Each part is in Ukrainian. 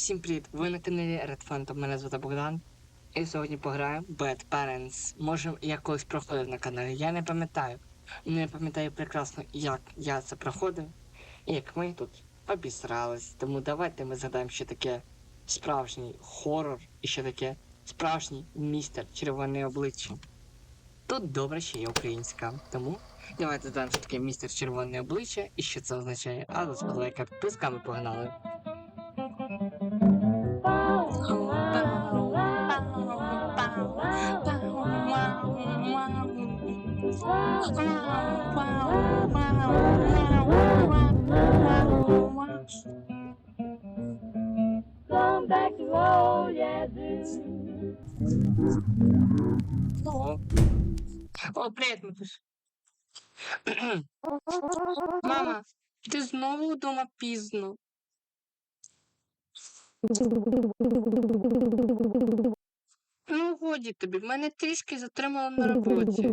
Всім привіт! Ви на каналі Red Phantom, мене звати Богдан. І сьогодні пограємо Bad Parents. Може, я колись проходив на каналі, я не пам'ятаю. Не пам'ятаю прекрасно, як я це проходив, і як ми тут обісрались. Тому давайте ми згадаємо, що таке справжній хорор і що таке справжній містер червоне обличчя. Тут добре, що є українська. Тому давайте згадаємо, що таке містер червоне обличчя і що це означає. А з лайка підписка ми погнали. О, О, привіт, Матуш. Мама, ти знову вдома пізно. Ну, годі тобі, в мене трішки затримало на роботі.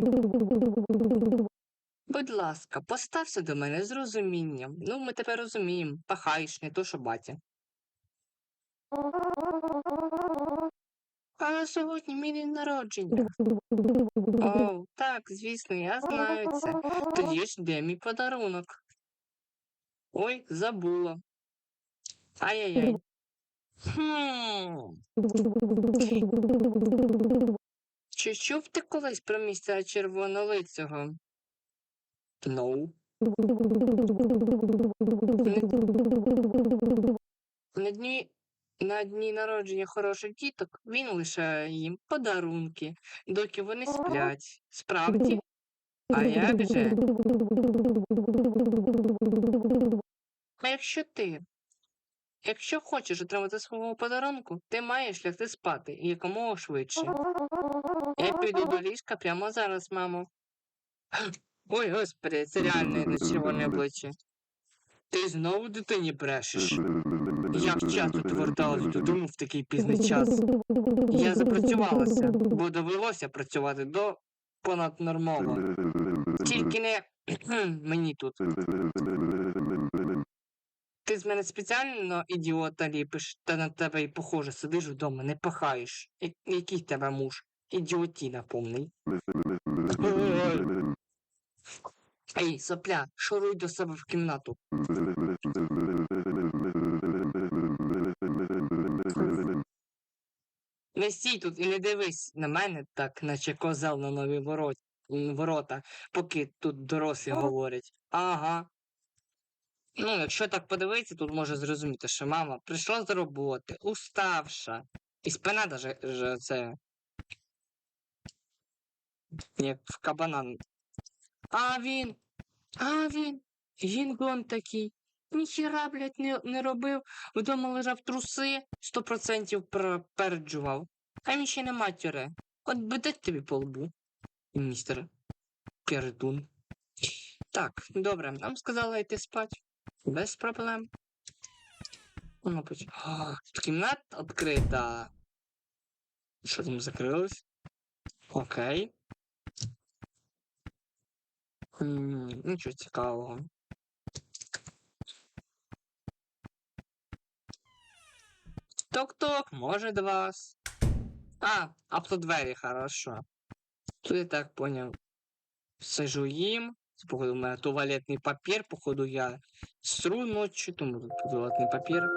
Будь ласка, постався до мене з розумінням. Ну, ми тебе розуміємо. Пахаєш, не то, що батя. А сьогодні мій день народження. О, так, звісно, я знаю це. Тоді ж де мій подарунок? Ой, забула. Ай-яй-яй. Хм. Чи чув ти колись про містера червонолицього? Ну. На дні, на дні народження хороших діток він лишає їм подарунки, доки вони сплять. Справді? А як же? А якщо ти, якщо хочеш отримати свого подарунку, ти маєш лягти спати і якомога швидше. Я піду до ліжка прямо зараз, мамо. Ой, господи, це реально не червоне обличчя. Ти знову дитині брешеш. Як часто ти верталась додому в такий пізний час? Я запрацювалася, бо довелося працювати до понаднормово. Тільки не мені тут. Ти з мене спеціально ідіота ліпиш, та на тебе й похоже, сидиш вдома, не пахаєш. Я- Який тебе муж? Ідіотіна повний. Ей, сопля, шуруй до себе в кімнату. Не стій тут і не дивись на мене так, наче козел на нові ворот, м, ворота, поки тут дорослі говорять. Ага. Ну, якщо так подивитися, тут може зрозуміти, що мама прийшла з роботи, уставша. І спина даже вже це. Як в кабана. А він. А він. Він гон такий. Ніхіра, блядь, не, не робив. Вдома лежав труси, сто процентів переджував. А він ще не матюре. От би дать тобі по лбу, містер Перетун. Так, добре, нам сказали йти спать. Без проблем. Ну, мабуть. О, кімната відкрита. Що там закрилось? Окей. Нічого цікавого. Ток-ток, може до вас. А, авто двері, хорошо. Тут я так понял. Сижу їм. Це, походу, у мене туалетний папір, походу, я сру ночі, тому тут туалетний папір.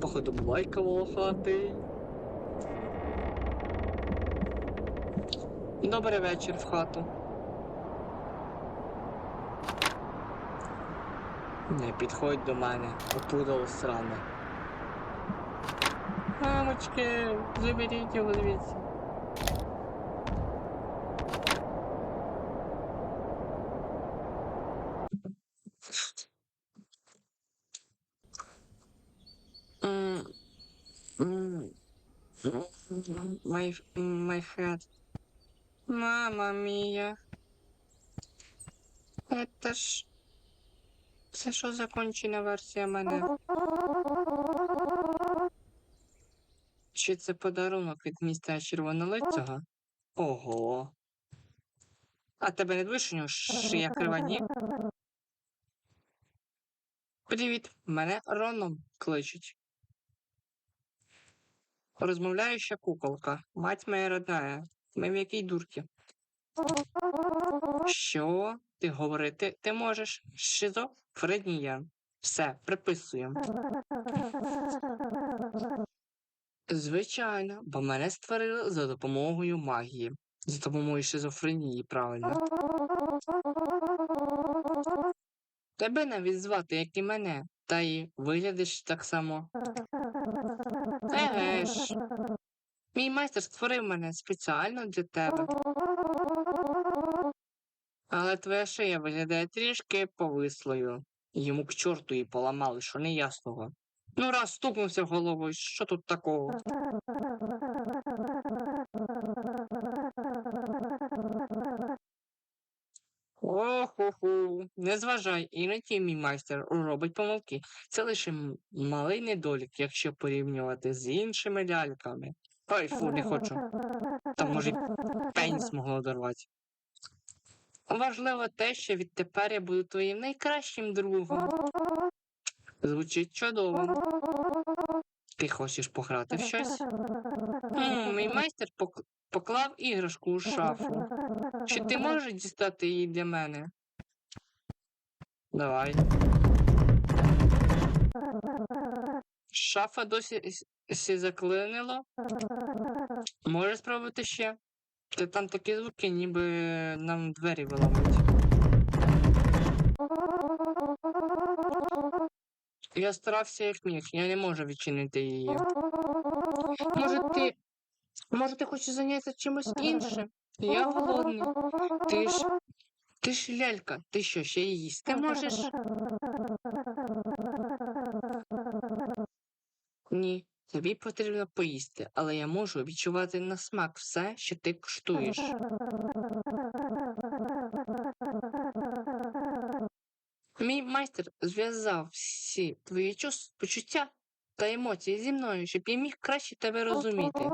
Походу, байка волохатий. Добрий вечір в хату. Не підходь до мене, опудало сране. Мамочки, заберіть його звідси. My, my head. Мама мія. Это ж... Це що за кончена версія мене? Чи це подарунок від містера Червонолицього? Ого. А тебе не двиш у нього шия крива, ні? Привіт, мене Роном кличуть. Розмовляюча куколка. Мать моя родная. Ми в якій дурці? Що? Ти говорити ти можеш? Шизофренія. Все, приписуємо. Звичайно, бо мене створили за допомогою магії. За допомогою шизофренії, правильно. Тебе навіть звати, як і мене, та й виглядиш так само. Еге ж. Мій майстер створив мене спеціально для тебе. Але твоя шия виглядає трішки повислою. Йому к чорту її поламали, що неясного. Ну, раз стукнувся головою, що тут такого? Оху-ху, не зважай, іноді мій майстер робить помилки. Це лише малий недолік, якщо порівнювати з іншими ляльками. Ой, фу, не хочу. Там може пеніс могло дорвати. Важливо те, що відтепер я буду твоїм найкращим другом. Звучить чудово. Ти хочеш пограти в щось? М, мій майстер пок- поклав іграшку у шафу. Чи ти можеш дістати її для мене? Давай. Шафа досі сі заклинило. Можеш спробувати ще? Та там такі звуки, ніби нам двері виламують. Я старався як міг, я не можу відчинити її. Може ти. Може ти хочеш зайнятися чимось іншим? Я голодний. Ти ж. Ти ж лялька, ти що, ще й їсти можеш? Ні, тобі потрібно поїсти, але я можу відчувати на смак все, що ти куштуєш. Мій майстер зв'язав всі твої чувс- почуття та емоції зі мною, щоб я міг краще тебе розуміти.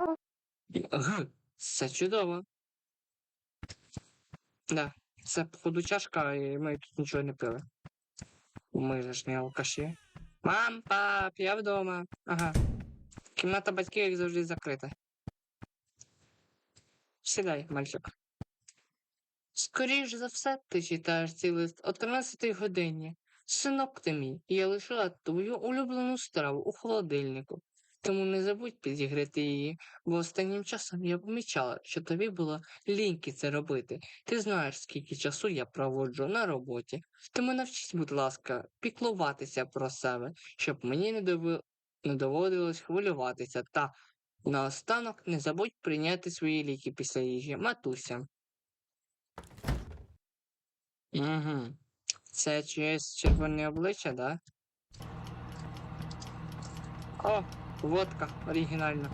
Г, це чудово. Да, це походу чашка, і ми тут нічого не пили. Ми ж не алкаші. Мам, пап, я вдома. Ага. Кімната батьків, як завжди, закрита. Сідай, мальчик. Скоріш за все, ти читаєш цей лист о 13 годині. Синок ти мій, я лишила твою улюблену страву у холодильнику. Тому не забудь підігріти її, бо останнім часом я помічала, що тобі було ліньки це робити. Ти знаєш, скільки часу я проводжу на роботі. Тому навчись, будь ласка, піклуватися про себе, щоб мені не, дови... не доводилось хвилюватися. Та наостанок не забудь прийняти свої ліки після їжі, матуся. Угу. Це чиєсь червоне обличчя, да? О, водка оригінальна.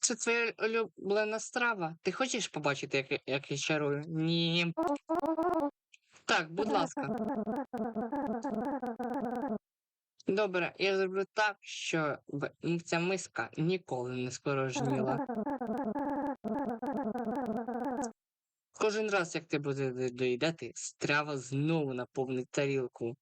Це твоя улюблена страва. Ти хочеш побачити, як, як я чарую? Ні. Так, будь ласка. Добре, я зроблю так, що ця миска ніколи не спорожніла. Кожен раз, як ти будеш доїдати, страва знову наповнить тарілку.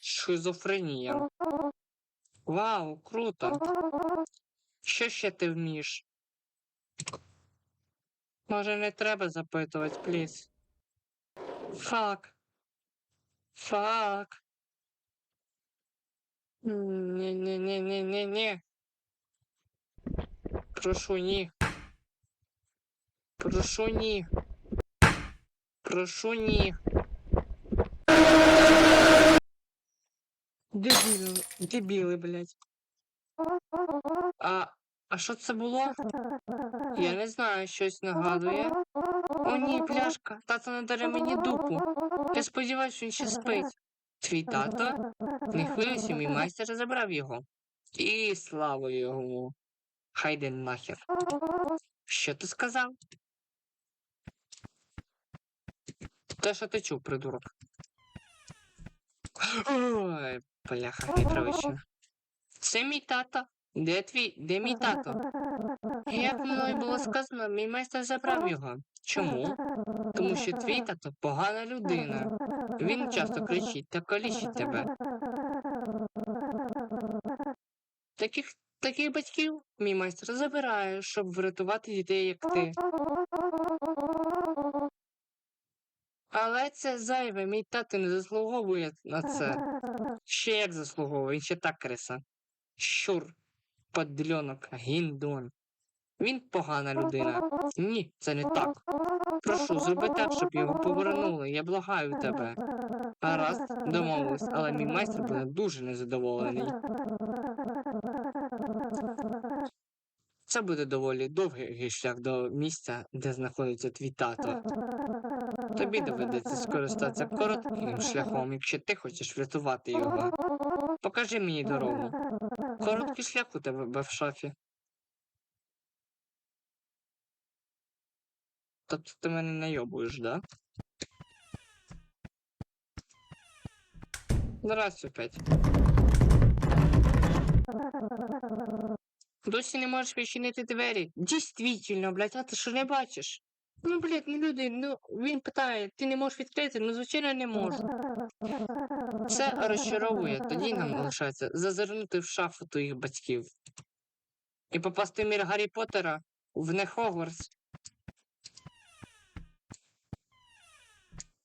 Шизофренія. Вау, круто. Що ще ти вмієш? Може, не треба запитувати, пліс. Фак. Фак. Ні-ні-ні-ні-ні-ні. Прошу, ні. Прошу, ні. Прошу, ні. Дебіли, дебіли, блядь. А, а що це було? Я не знаю, щось нагадує. О, ні, пляшка. Тато надаре мені дупу. Я сподіваюся, він ще спить. Твій тато? Не хвилюйся, мій майстер забрав його. І слава йому. Хайден нахер. Що ти сказав? Те, що ти чув, придурок. Ой, бляха, хитровича. Це мій тато. Де твій? Де мій тато? Як мною було сказано, мій майстер забрав його. Чому? Тому що твій тато погана людина. Він часто кричить та калічить тебе. Таких таких батьків мій майстер забирає, щоб врятувати дітей, як ти. Але це зайве, мій тато не заслуговує на це. Ще як заслуговує, ще так криса. Щур, подльонок, гіндон. Він погана людина. Ні, це не так. Прошу, зроби так, щоб його повернули. Я благаю тебе. Гаразд, домовились, але мій майстер буде дуже незадоволений. Це буде доволі довгий шлях до місця, де знаходиться твій тато. Тобі доведеться скористатися коротким шляхом, якщо ти хочеш врятувати його. Покажи мені дорогу. Короткий шлях у тебе в шафі. Тобто ти мене найобуєш, да? Здрасте опять. Досі не можеш відчинити двері. Дійсно, блядь, а ти що не бачиш? Ну, блядь, ну люди, ну він питає, ти не можеш відкрити? Ну, звичайно, не можу. Це розчаровує, тоді нам лишається зазирнути в шафу твоїх батьків. І попасти в мір Гаррі Поттера в не Хогвартс.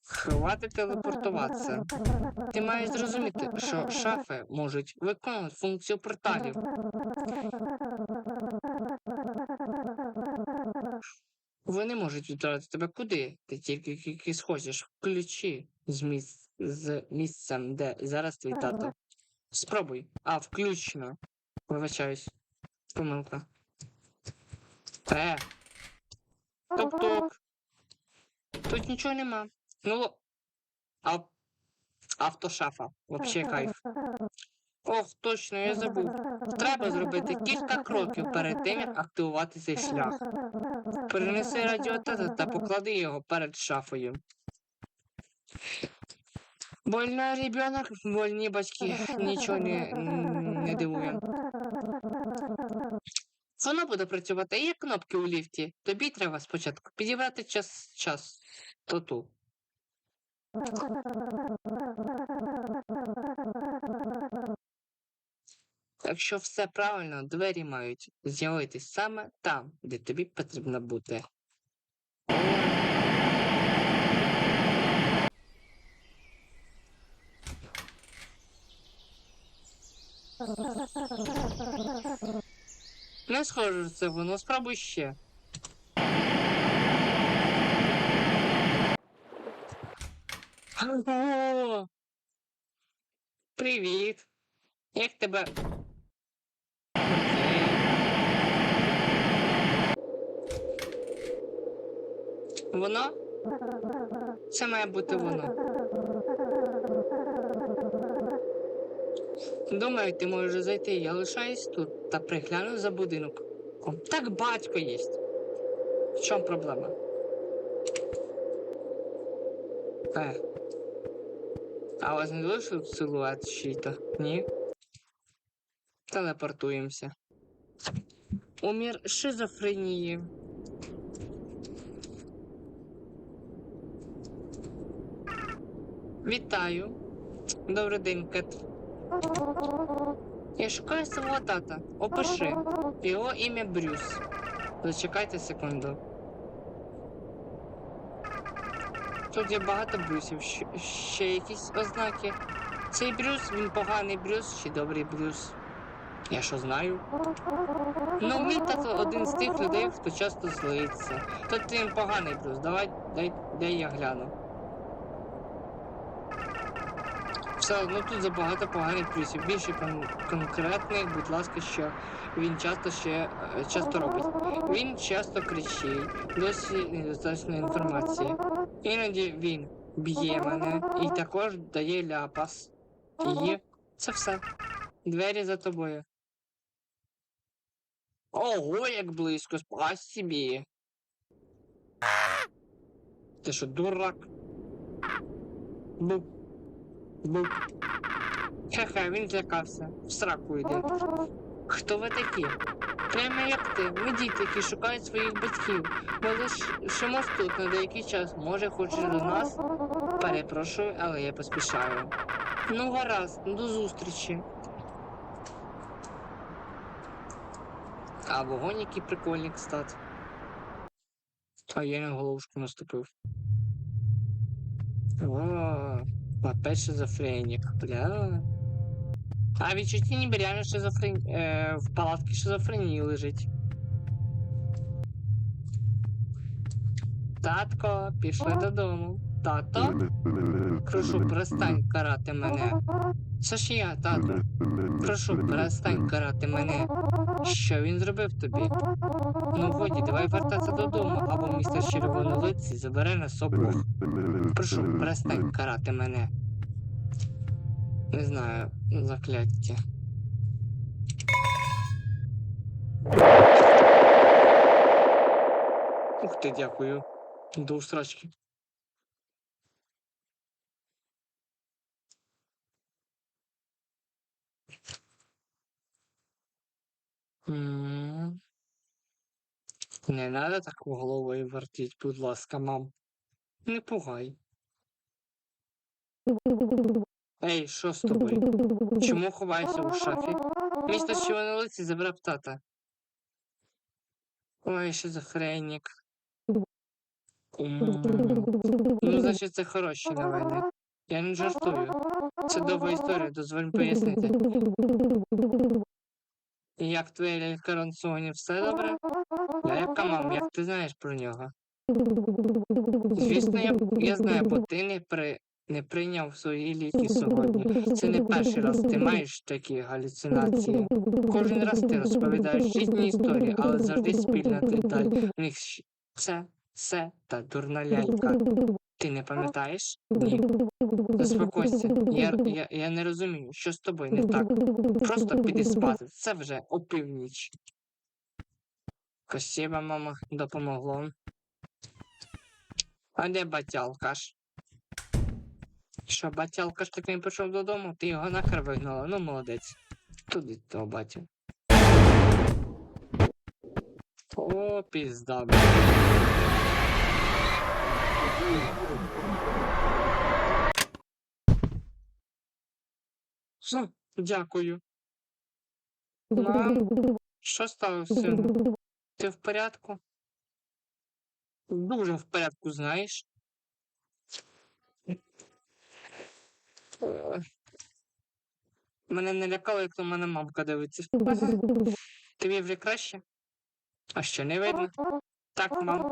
Хватить телепортуватися. Ти маєш зрозуміти, що шафи можуть виконувати функцію порталів. Вони можуть відправити тебе куди? Ти тільки тільки схочеш в ключі з, місць, з місцем, де зараз твій тато. Спробуй. А, включно. Вибачаюсь. Помилка. Е. Тук-тук. Тут нічого нема. Ну, автошафа. Вообще кайф. Ох, точно, я забув. Треба зробити кілька кроків перед тим, як активувати цей шлях. Перенеси радіотата та поклади його перед шафою. Больной ребенок, больні батьки. Нічого не, не дивує. Воно буде працювати як кнопки у ліфті. Тобі треба спочатку підібрати час час. Тоту. Якщо все правильно, двері мають з'явитись саме там, де тобі потрібно бути. Не схоже це воно, спробуй ще. Привіт. Як тебе? Воно? Це має бути воно. Думаю, ти можеш зайти. Я лишаюсь тут та пригляну за будинок. Так батько єсть. В чому проблема? Е. А вас не залишив силует щита? Ні? Телепортуємося. У мір шизофренії. Вітаю. Добрий день, Кет. Я шукаю свого тата. Опиши. Його ім'я Брюс. Зачекайте секунду. Тут є багато брюсів. Щ- ще якісь ознаки. Цей Брюс, він поганий Брюс чи добрий Брюс. Я що знаю? Ну, мій тато один з тих людей, хто часто злиться. Тут він поганий Брюс. Давай, дай, дай я гляну. Все одно тут забагато поганих плюсів. Більше кон- конкретних, будь ласка, що він часто ще е, часто робить. Він часто кричить, досі недостатньо інформації. Іноді він б'є мене і також дає ляпас. І це все. Двері за тобою. Ого, як близько, спасибі. Ти що, дурак? Буп. Буп. Хе-хе, він злякався. В сраку йде. Хто ви такі? Прямо як ти, ми діти, які шукають своїх батьків. Ми лишимось тут на деякий час. Може, хочеш до нас? Перепрошую, але я поспішаю. Ну, гаразд, до зустрічі. А вогонь який прикольний, кстати. А я на головушку наступив. О, опять шизофренік, бля. А відчутті ніби реально шизофрен... е, в палатці шизофренії лежить. Татко, пішли додому. Тато? Прошу, перестань карати мене. Це ж я, тато. Прошу, перестань карати мене. Що він зробив тобі? Ну годі, давай вертатися додому, або містер червонолиці забере нас обох. Прошу, перестань карати мене. Не знаю, закляття. Ух ти, дякую. До усрачки. М. Не надо так головою вертіть, будь ласка, мам. Не пугай. Ей, що з тобою? Чому ховаєшся у шафі? Місто що на лиці забрав тата. Ой, шизофренік. Ну, значить, це хороші новини. Я не жартую. Це довга історія, дозволь пояснити. І як твоя лялька Ронсоні, все добре? Лялька, мам, як ти знаєш про нього? Звісно, я, я знаю, бо ти не, при, не прийняв свої ліки сьогодні. Це не перший раз ти маєш такі галюцинації. Кожен раз ти розповідаєш різні історії, але завжди спільна деталь. У них це, це та дурна лялька. Ти не пам'ятаєш? Ні. Заспокойся. Я, я, я не розумію, що з тобою не так. Просто піди спати. Це вже опівніч. Спасибо, мама, допомогло. А де батялкаш? Що, батялкаш так не пішов додому, ти його нахер вигнала. Ну, молодець. Туди того батю. О, пізда. Все, дякую. Мам, що сталося? Ти в порядку? Дуже в порядку, знаєш. Мене не лякало, як на мене мамка дивиться. Тобі вже краще? А що не видно? Так, мам,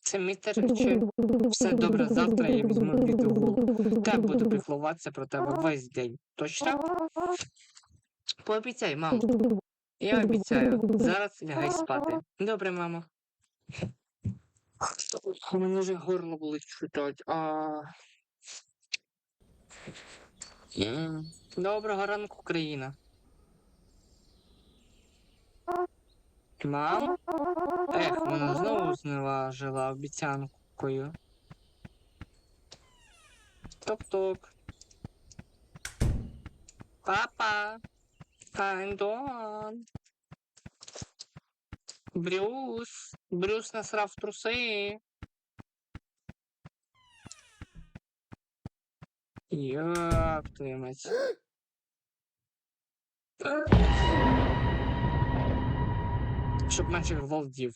це містер чи все добре завтра я візьму відгул. Та буду піклуватися про тебе весь день. Точно? Пообіцяй, мамо. Я обіцяю. Зараз лягай спати. Добре, мамо. У мене вже горло болить читать. А... Доброго ранку, країна. Мам? Ех, вона знову зневажила обіцянкою. Ток-ток. Папа. Кайндон. Брюс. Брюс насрав труси. Як твою мать. Щоб менше гвалтів.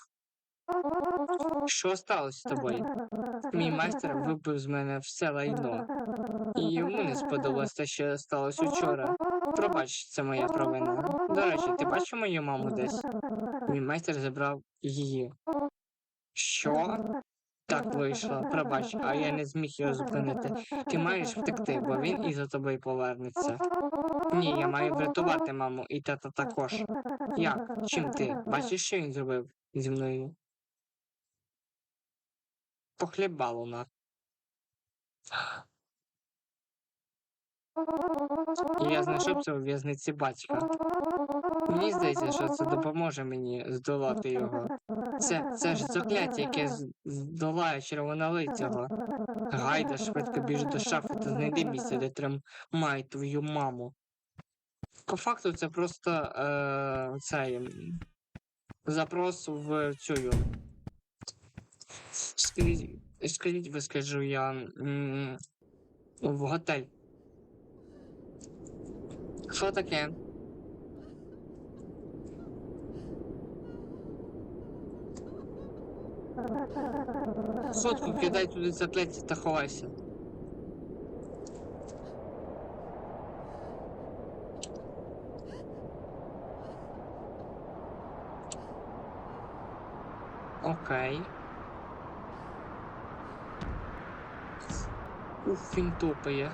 Що сталося з тобою? Мій майстер вибив з мене все лайно. І йому не сподобалось те, що сталося вчора. Пробач, це моя провина. До речі, ти бачив мою маму десь? Мій майстер забрав її. Що? Так вийшло, пробач, а я не зміг його зупинити. Ти маєш втекти, бо він і за тобою повернеться. Ні, я маю врятувати маму і тата також. Як? Чим ти? Бачиш, що він зробив зі мною? Похлібало на. Я знайшов це у в'язниці батька. Мені здається, що це допоможе мені здолати його. Це, це ж закляття, яке здолає червонолицього. Гайда швидко біж до шафи та знайди місце, де тримають твою маму. По факту це просто е, цей запрос в цю. Скажіть, скажіть, ви скажу я в готель. Що таке? Сотку кидай туди закляття та ховайся. Окей. Уф, він тупає.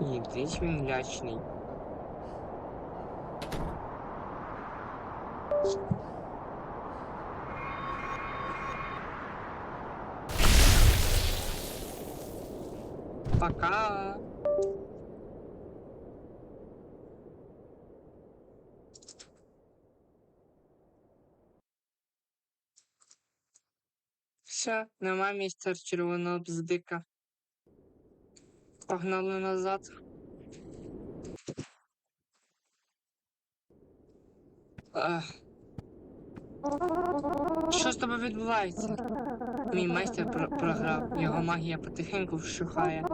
Єдич він лячний. Пока. Все, нема місця червоного бздика. Погнали назад. Що з тобою відбувається? Мій майстер про- програв, його магія потихеньку вщухає.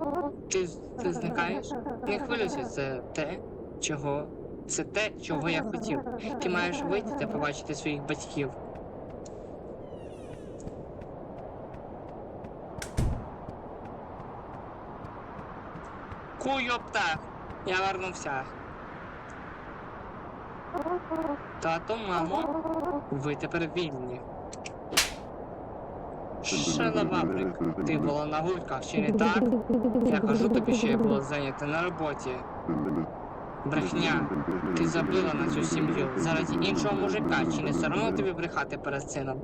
Ти, ти зникаєш? Не хвилюйся, це те, чого. Це те, чого я хотів. Ти маєш вийти та побачити своїх батьків. Куйопта! Я вернувся. Тато, мамо, ви тепер вільні. Шалабабрик, ти була на гульках, чи не так? Я кажу тобі, що я була зайнята на роботі. Брехня, ти забила на цю сім'ю заради іншого мужика, чи не соромно тобі брехати перед сином?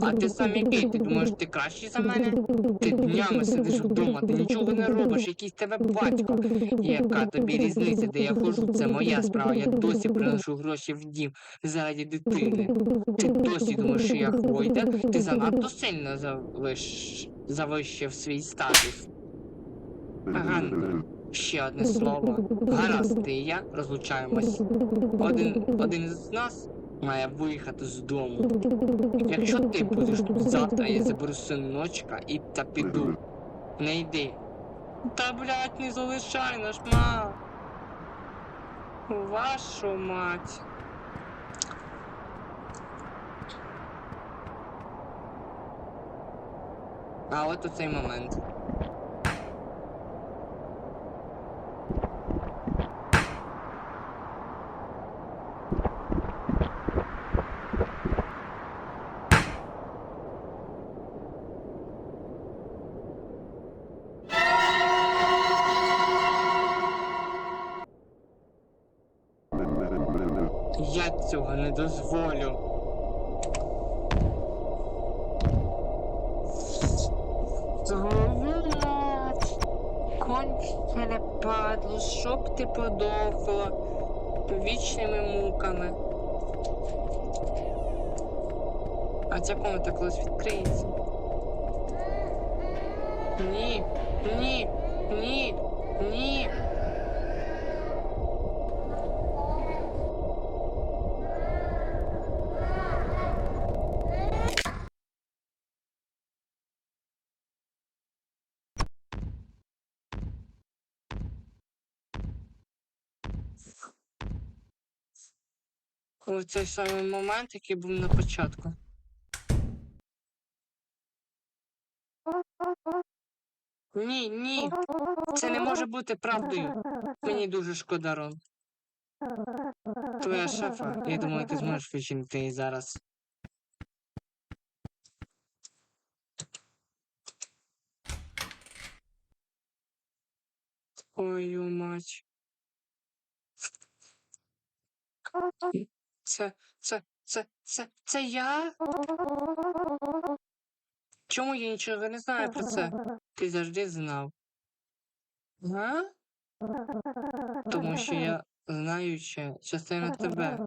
А ти сам який? Ти думаєш, ти кращий за мене? Ти днями сидиш вдома, ти нічого не робиш, якийсь тебе батько. Яка тобі різниця, де я хожу? Це моя справа. Я досі приношу гроші в дім заради дитини. Ти досі думаєш, що я хвойда? Ти занадто сильно завиш... завищив свій статус. Ганна, ще одне слово. Гаразд, ти і я розлучаємось. Один, один з нас має виїхати з дому. Якщо ти будеш тут завтра, я заберу синочка і та піду. Не йди. Та блядь, не залишай наш ма. Вашу мать. А от у цей момент. Я цього не дозволю. Мать! Кончене падло, щоб ти подохла вічними муками. А ця комната колись відкриється. Ні, ні, ні, ні. У цей самий момент, який був на початку. Ні, ні, це не може бути правдою. Мені дуже шкода, Рон. Твоя шефа, я думаю, ти зможеш вичинити її зараз. Ой, мать. Це, це, це, це, це я? Чому я нічого не знаю про це? Ти завжди знав. Га? Тому що я знаюча частина тебе.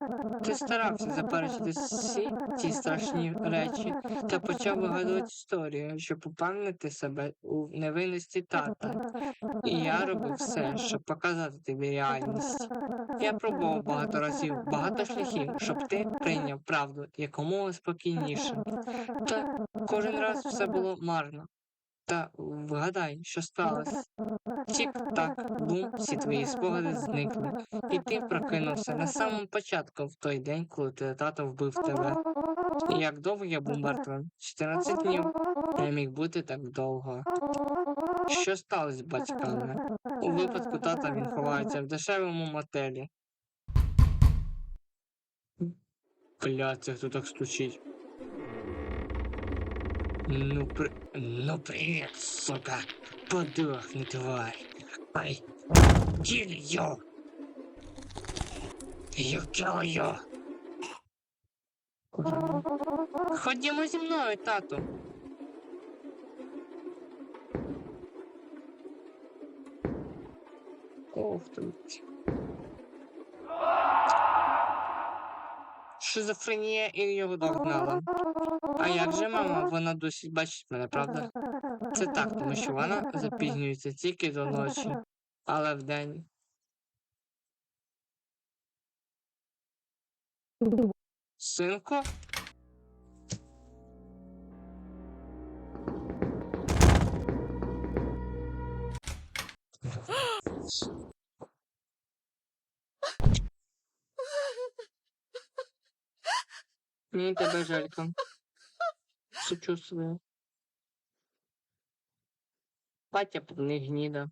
Ти старався заперечити всі ці страшні речі та почав вигадувати історію, щоб упевнити себе у невинності тата. І я робив все, щоб показати тобі реальність. Я пробував багато разів, багато шляхів, щоб ти прийняв правду якомога спокійніше. Та кожен раз все було марно. Та вгадай, що сталося. Тік-так, бум, всі твої спогади зникли. І ти прокинувся на самому початку в той день, коли твій тато вбив тебе. Як довго я був мертвим? 14 днів. Не міг бути так довго. Що сталося батьками? У випадку тата він ховається в дешевому мотелі. Бля, це хто так стучить? Ну, при... ну привет, сука. Подохни, тварь. Ай, kill you. You kill you. Ходімо зі мною, тату. Ох ти. Шизофренія і його догнала. А як же мама? Вона досі бачить мене, правда? Це так, тому що вона запізнюється тільки до ночі, але вдень. Синку? Мені тебе жалько. Сочувствую. Батя не гніда.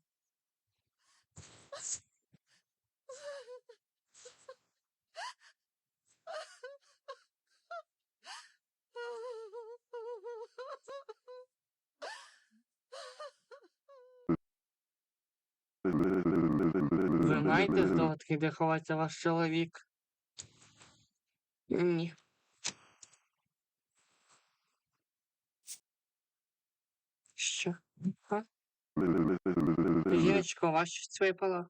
Ви маєте здогадки, де ховається ваш чоловік? Ні. А? Жіночко, щось випало?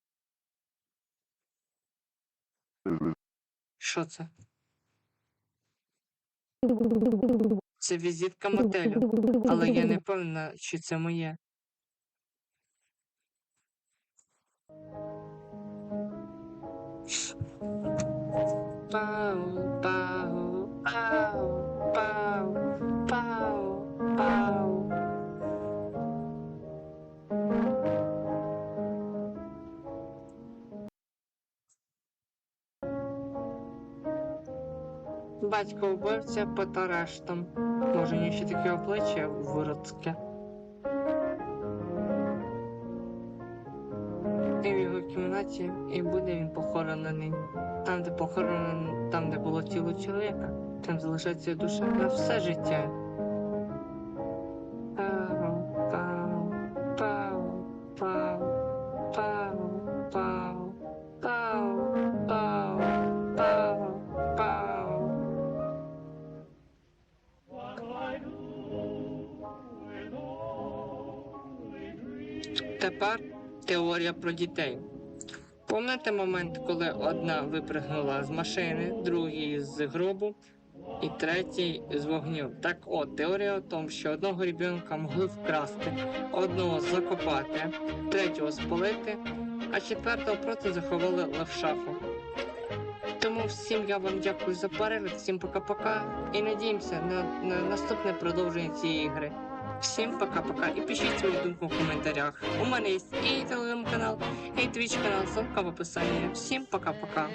Що це? Це візитка мотелю, але я не певна, чи це моє. Пау, Батько вбивця під арештом. Може, ні ще таке обличчя виродське. І в його кімнаті і буде він похоронений. Там, де похоронений, там, де було тіло чоловіка, там залишається душа на все життя. Теорія про дітей. Пам'ятаєте момент, коли одна випрыгнула з машини, другий з гробу і третій з вогню? Так от, теорія в тому, що одного ребенка могли вкрасти, одного закопати, третього спалити, а четвертого просто заховали в шафу. Тому всім я вам дякую за перегляд, всім пока-пока і надіємося на, на наступне продовження цієї гри. Всім пока-пока і пишіть свою думку в коментарях. У мене є і телеграм-канал, і твіч канал, ссылка в описанні. Всім пока-пока.